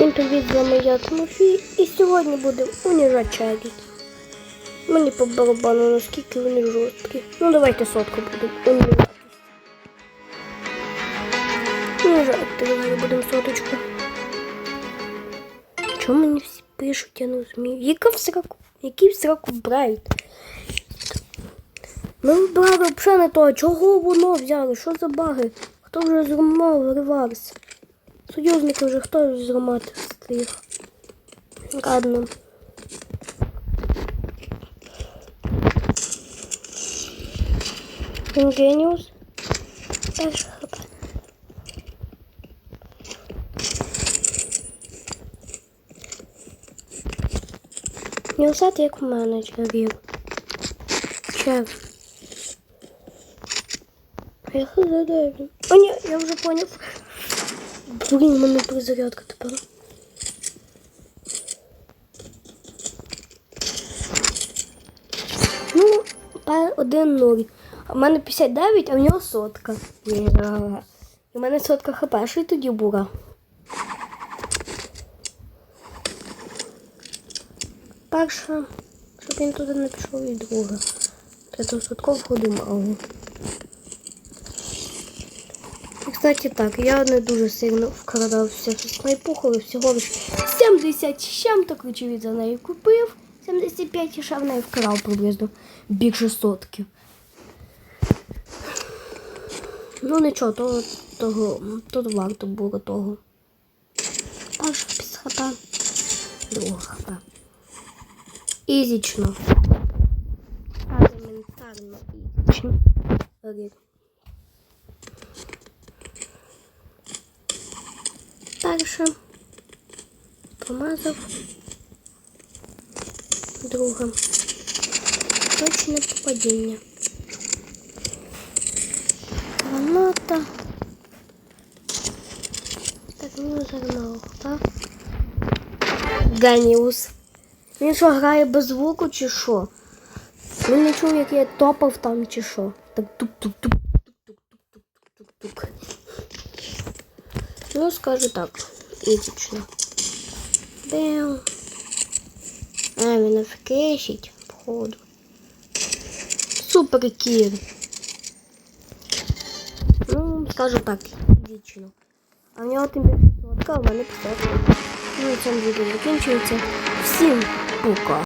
Всім привіт, з вами я Тимофій, і сьогодні будемо уніжати чайки. Мені по барабану, наскільки вони жорсткі. Ну давайте сотку будемо уніжати. Уніжати давай будемо соточку. Чому мені всі пишуть, я не розумію. Яка в сраку? Який в сраку брайт? Ми вибрали взагалі не то. Чого воно взяли? Що за баги? Хто вже зламав реварс? Союзники вже хто зламати встиг. Ладно. Інгеніус. Перша хп. Не усати, як у мене чарів. Чар. Я хазадаю. О, ні, я вже поняв. Блін, у мене перезарядка тепер. Ну, один нуль. А в мене 59, а в нього сотка. І в мене сотка хп, що й тоді була. Перша, щоб він туди не пішов і друга. Це сотков ходу мало. Кстати, так, я не дуже сильно вкрадався в снайпуху, але всього лиш 70 з чим-то ключові за нею купив. 75 і ще в неї вкрав приблизно більше сотки. Ну нічого, то, того, тут варто було того. Перша без хп, друга хп. Ізічно. Елементарно ізічно. Перша помазав. Друга. Точне попадіння. Граната. Так, ну загнав, так? Ганіус. Він що, грає без звуку чи що? Він не чув, як я топав там чи що. Так тук-тук-тук. Тук-тук-тук-тук-тук. Ну, скажу так, ізично. Бем. А, він навкешить, походу. Супер кір. Ну, скажу так, ізично. А в нього тим більше сотка, а в мене 50. Ну, і цьому відео закінчується. Всім пока.